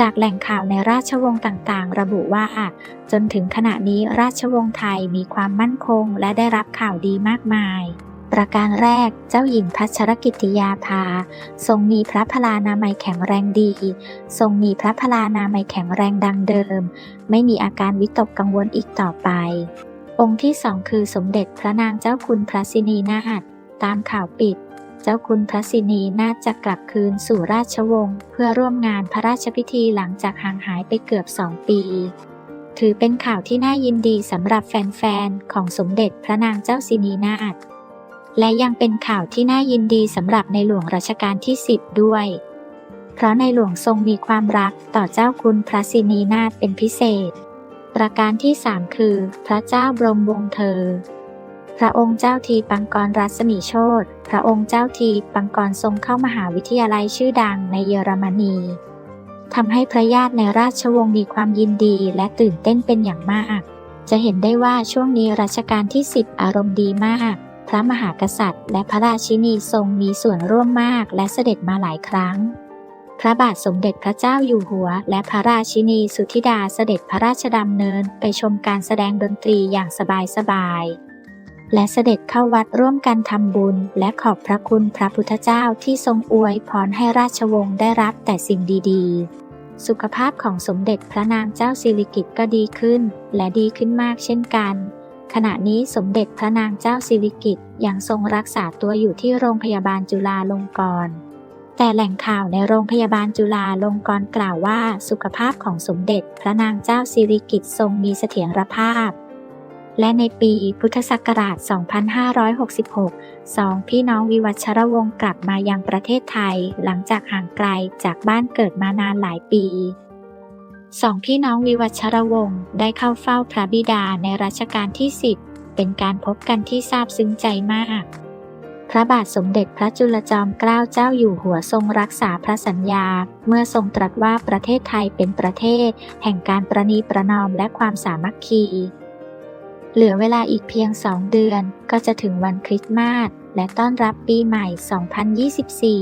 จากแหล่งข่าวในราชวงศ์ต่างๆ ระบุว่า จนถึงขณะนี้ราชวงศ์ไทยมีความมั่นคงและได้รับข่าวดีมากมาย ประการแรกเจ้าหญิงพัชรกิติยาภา ทรงมีพระพลานามัยแข็งแรงดี ทรงมีพระพลานามัยแข็งแรงดังเดิม ไม่มีอาการวิตกกังวลอีกต่อไป องค์ที่สองคือสมเด็จพระนางเจ้าคุณพระสินีนาถตามข่าวปิด เจ้าคุณพระสินีน่าจะกลับคืนสู่ราชวงศ์เพื่อร่วมงานพระราชพิธีหลังจากห่างหายไปเกือบสองปี ถือเป็นข่าวที่น่ายินดีสำหรับแฟนๆ ของสมเด็จพระนางเจ้าสินีนาถและยังเป็นข่าวที่น่ายินดีสำหรับในหลวงรัชกาลที่ 10 ด้วย เพราะในหลวงทรงมีความรักต่อเจ้าคุณพระสินีนาถเป็นพิเศษ ประการที่ 3 คือ พระเจ้าบรมวงศ์เธอ พระองค์เจ้าทีปังกรรัศมีโชตพระองค์เจ้าทีปังกรทรงเข้ามหาวิทยาลัยชื่อดังในเยอรมนีทำให้พระญาติในราชวงศ์มีความยินดีและตื่นเต้นเป็นอย่างมาก จะเห็นได้ว่าช่วงนี้รัชกาลที่10อารมณ์ดีมาก พระมหากษัตริย์ และพระราชินีทรงมีส่วนร่วมมากและเสด็จมาหลายครั้ง พระบาทสมเด็จพระเจ้าอยู่หัว และพระราชินีสุธิดาเสด็จพระราชดำเนินไปชมการแสดงดนตรีอย่างสบายๆ และเสด็จเข้าวัดร่วมกันทำบุญ และขอบพระคุณพระพุทธเจ้าที่ทรงอวยพรให้ราชวงศ์ได้รับแต่สิ่งดีๆ สุขภาพของสมเด็จพระนางเจ้าสิริกิติ์ก็ดีขึ้น และดีขึ้นมากเช่นกัน ขณะนี้สมเด็จพระนางเจ้าสิริกิติ์ยังทรงรักษาตัวอยู่ที่โรงพยาบาลจุฬาลงกรณ์แต่แหล่งข่าวในโรงพยาบาลจุฬาลงกรณ์กล่าวว่า สุขภาพของสมเด็จพระนางเจ้าสิริกิติ์ทรงมีเสถียรภาพ และในปีพุทธศักราช 2566 สองพี่น้องวิวัชรวงศ์กลับมายังประเทศไทย หลังจากห่างไกลจากบ้านเกิดมานานหลายปี สองพี่น้องวิวัชรวงศ์ได้เข้าเฝ้าพระบิดาในรัชกาลที่ 10 เป็นการพบกันที่ซาบซึ้งใจมาก พระบาทสมเด็จพระจุลจอมเกล้าเจ้าอยู่หัวทรงรักษาพระสัญญา เมื่อทรงตรัสว่าประเทศไทยเป็นประเทศ แห่งการประนีประนอมและความสามัคคี เหลือเวลาอีกเพียงสองเดือน ก็จะถึงวันคริสต์มาสและต้อนรับปีใหม่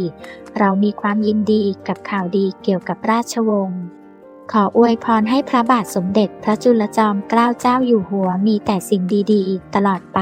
2024 เรามีความยินดีกับข่าวดีเกี่ยวกับราชวงศ์ ขออวยพรให้พระบาทสมเด็จพระจุลจอมเกล้าเจ้าอยู่หัวมีแต่สิ่งดีๆ ตลอดไป